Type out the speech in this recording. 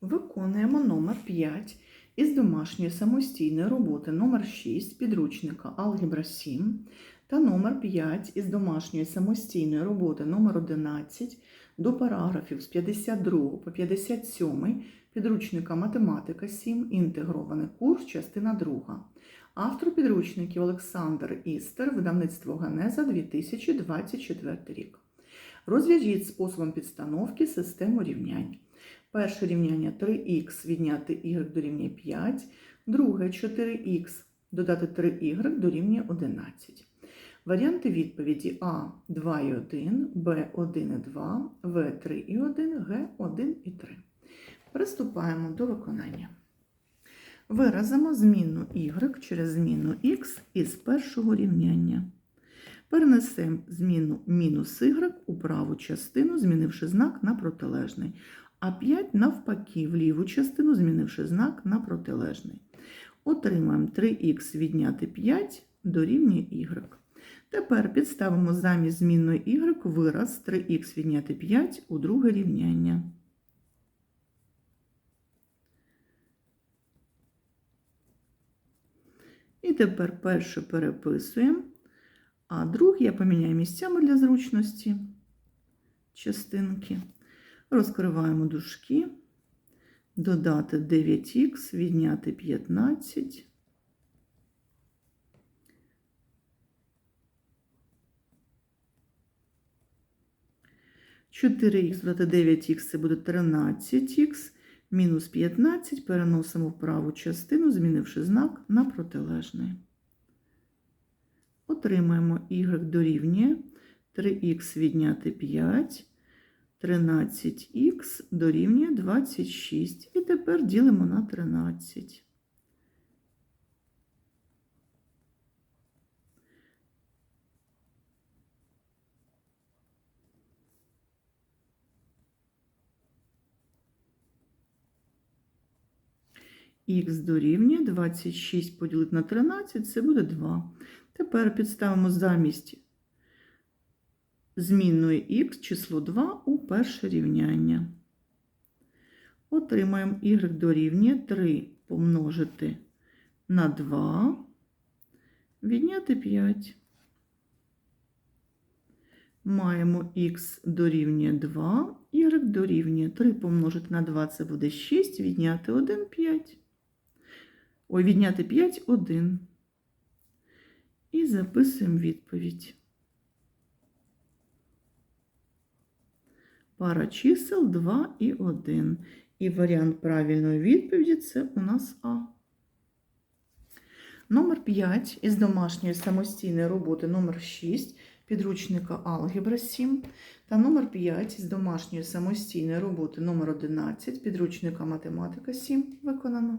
Виконуємо номер 5 із домашньої самостійної роботи номер 6 підручника Алгебра 7 та номер 5 із домашньої самостійної роботи номер 11 до параграфів з 52 по 57 підручника Математика 7 інтегрований курс, частина 2. Автор підручників Олександр Істер, видавництво Генеза 2024 рік. Розв'яжіть способом підстановки систему рівнянь. Перше рівняння 3х відняти y дорівнює 5, друге 4х додати 3y дорівнює 11. Варіанти відповіді А 2 і 1, Б 1 і 2, В 3 і 1, Г 1 і 3. Приступаємо до виконання. Виразимо змінну y через змінну x із першого рівняння. Перенесемо зміну мінус y у праву частину, змінивши знак на протилежний, а 5 навпаки в ліву частину, змінивши знак на протилежний. Отримаємо 3х відняти 5 дорівнює y. Тепер підставимо замість змінної y вираз 3х відняти 5 у друге рівняння. І тепер перше переписуємо, а друге я поміняю місцями для зручності частинки. Розкриваємо дужки, додати 9х, відняти 15. Чотири х додати 9х це буде 13х, мінус 15 переносимо в праву частину, змінивши знак на протилежний. Отримаємо y дорівнює 3х відняти 5. 13х дорівнює 26. І тепер ділимо на 13. Х дорівнює 26 поділити на 13, це буде 2. Тепер підставимо замість змінної х число 2 у перше рівняння. Отримаємо y дорівнює 3 помножити на 2, відняти 5. Маємо х дорівнює 2, y дорівнює 3 помножити на 2 це буде 6, відняти 1 5. Ой, відняти 5 1. І записуємо відповідь. Пара чисел 2 і 1. І варіант правильної відповіді це у нас А. Номер 5 із домашньої самостійної роботи номер 6 підручника Алгебра 7 та номер 5 із домашньої самостійної роботи номер 11 підручника Математика 7 виконано.